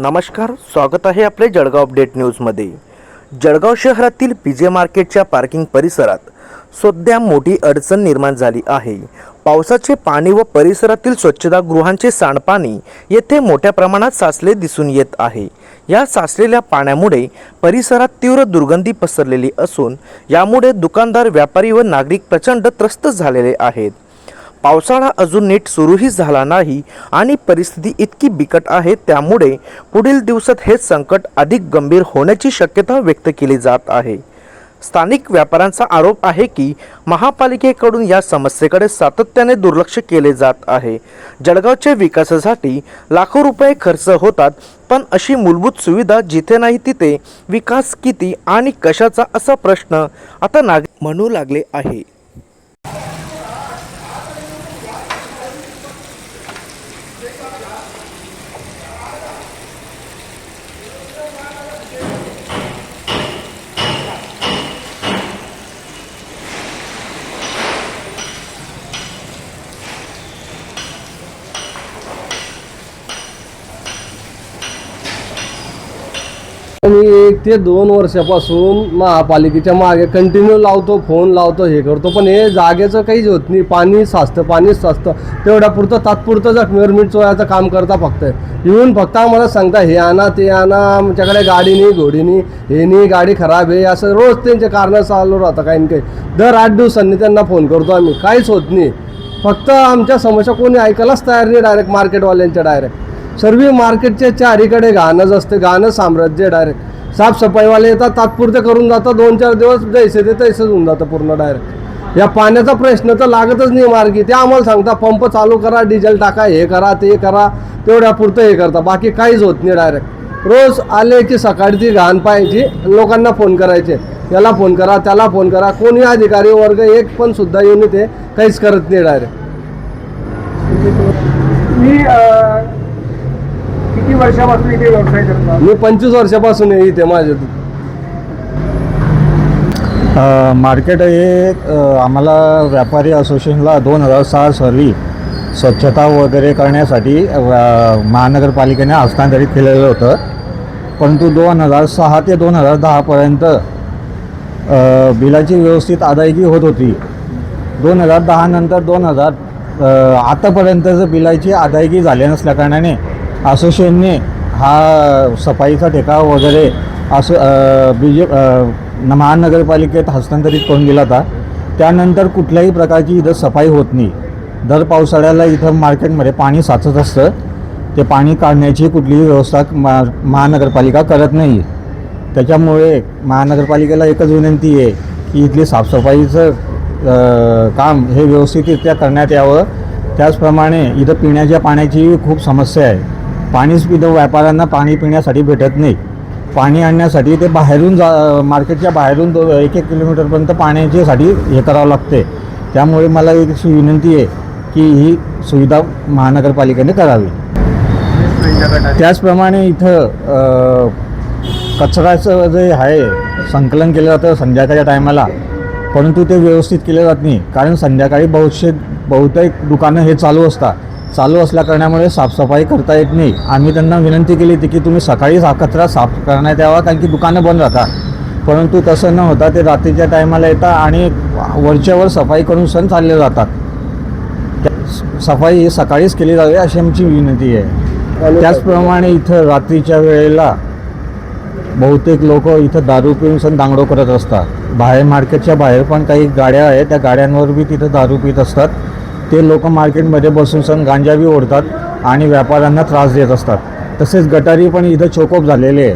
नमस्कार स्वागत आहे आपले जळगाव अपडेट न्यूजमध्ये. जळगाव शहरातील पीजे मार्केटच्या पार्किंग परिसरात सध्या मोठी अडचण निर्माण झाली आहे. पावसाचे पाणी व परिसरातील स्वच्छतागृहांचे सांडपाणी येथे मोठ्या प्रमाणात साचले दिसून येत आहे. या साचलेल्या पाण्यामुळे परिसरात तीव्र दुर्गंधी पसरलेली असून यामुळे दुकानदार व्यापारी व नागरिक प्रचंड त्रस्त झालेले आहेत. पावसाळा अजून नीट सुरूही झाला नाही आणि परिस्थिती इतकी बिकट आहे त्यामुळे पुढील दिवसात हे संकट अधिक गंभीर होण्याची शक्यता व्यक्त केली जात आहे. स्थानिक व्यापाऱ्यांचा आरोप आहे की महापालिकेकडून या समस्येकडे सातत्याने दुर्लक्ष केले जात आहे. जळगावच्या विकासासाठी लाखो रुपये खर्च होतात पण अशी मूलभूत सुविधा जिथे नाही तिथे विकास किती आणि कशाचा असा प्रश्न आता नाग म्हणू लागले आहे. मी एक ते दोन वर्षापासून महापालिकेच्या मागे कंटिन्यू लावतो फोन लावतो हे करतो. पण हे जागेचं काहीच होत नाही. पाणी साचतं पाणीच साचतं. तेवढ्या पुरतं तात्पुरतं जखमीवर मीठ चोळायचं काम करता फक्त. येऊन फक्त आम्हाला सांगता हे आणा ते आणा. आमच्याकडे गाडी नाही घोडी नाही. हे नाही गाडी खराब आहे. असं रोज त्यांचे कारणं चालू राहतं काही ना काही. दर आठ दिवसांनी त्यांना फोन करतो आम्ही. काहीच होत नाही. फक्त आमच्या समस्या कोणी ऐकायलाच तयार नाही डायरेक्ट मार्केटवाल्यांच्या डायरेक्ट सर्व मार्केटच्या चारीकडे घाणच असते घाणं साम्राज्य डायरेक्ट साफसफाईवाले येतात तात्पुरते करून जातात दोन चार दिवस जैसे ते तैसेच होऊन जातं पूर्ण डायरेक्ट या पाण्याचा प्रश्न तर लागतच नाही मार्गी. ते आम्हाला सांगता पंप चालू करा डिझेल टाका हे करा ते करा तेवढ्या पुरतं हे करता. बाकी काहीच होत नाही डायरेक्ट रोज आले की सकाळी ती घाण पाहायची लोकांना फोन करायचे. याला फोन करा त्याला फोन करा. कोणी अधिकारी वर्ग एक पण सुद्धा येऊन ते काहीच करत नाही डायरेक्ट मी किती वर्षापासून इथे व्यवसाय करता? मी पंचवीस वर्षापासून आहे इथे माझ्या अ, मार्केट हे अ, आम्हाला व्यापारी असोसिएशनला दोन हजार सहा साली स्वच्छता वगैरे करण्यासाठी अ, महानगरपालिकेने हस्तांतरित केलेलं होतं. परंतु दोन हजार सहा ते दोन हजार दहापर्यंत अ, बिलाची व्यवस्थित अदायगी होत होती. दोन हजार दहा नंतर दोन हजार आतापर्यंतचं बिलाची अदायगी झाली नसल्याकारणाने असोसिएशनने हा सफाईचा ठेका वगैरे असं अ, बीजे महानगरपालिकेत हस्तांतरित करून दिला होता. त्यानंतर कुठल्याही प्रकारची इथं सफाई होत नाही. दर पावसाळ्याला इथं मार्केटमध्ये पाणी साचत असतं. ते पाणी काढण्याची कुठलीही व्यवस्था मा महानगरपालिका करत नाही. त्याच्यामुळे महानगरपालिकेला एकच विनंती आहे की इथली साफसफाईचं काम हे व्यवस्थितरित्या करण्यात यावं. त्याचप्रमाणे इथं पिण्याच्या पाण्याची खूप समस्या आहे. पाणीच व्यापाऱ्यांना पाणी पिण्यासाठी भेटत नाही. पाणी आणण्यासाठी ते बाहेरून जा मार्केटच्या बाहेरून दो एक एक किलोमीटरपर्यंत पाण्याच्यासाठी हे करावं लागते. त्यामुळे मला एक अशी विनंती आहे की ही सुविधा महानगरपालिकेने करावी. त्याचप्रमाणे इथं कचऱ्याचं जे आहे संकलन केलं जातं संध्याकाळच्या टायमाला. परंतु ते व्यवस्थित केलं जात नाही. कारण संध्याकाळी बहुतशे बहुतेक दुकानं हे चालू असतात. चालू असल्याकारणामुळे साफसफाई करता येत नाही. आम्ही त्यांना विनंती केली होती की तुम्ही सकाळी हा कचरा साफ करण्यात यावा कारण की दुकानं बंद राहतात परंतु तसं न होता ते रात्रीच्या टायमाला येतात आणि वरच्यावर सफाई करून सण चालले जातात. त्या- सफाई ही सकाळीच केली जावी अशी आमची विनंती आहे. त्याचप्रमाणे इथं रात्रीच्या वेळेला बहुतेक लोक इथं दारू पिऊन सण दांगडो करत असतात. बाहेर मार्केटच्या बाहेर पण काही गाड्या आहेत त्या गाड्यांवर बी तिथं दारू पित असतात. ते लोक मार्केटमध्ये बसून सण गांजा बी ओढतात आणि व्यापाऱ्यांना त्रास देत असतात. तसेच गटारी पण इथं चोकोप झालेले आहे.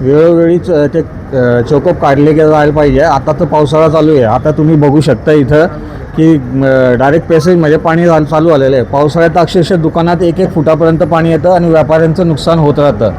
वेळोवेळी च- ते अ, चोकोप काढले गे जायला पाहिजे. आता तर पावसाळा चालू आहे. आता तुम्ही बघू शकता इथं की डायरेक्ट पॅसेजमध्ये पाणी झाल- चालू आलेलं आहे. पावसाळ्यात अक्षरशः दुकानात एक एक फुटापर्यंत पाणी येतं आणि व्यापाऱ्यांचं नुकसान होत राहतं.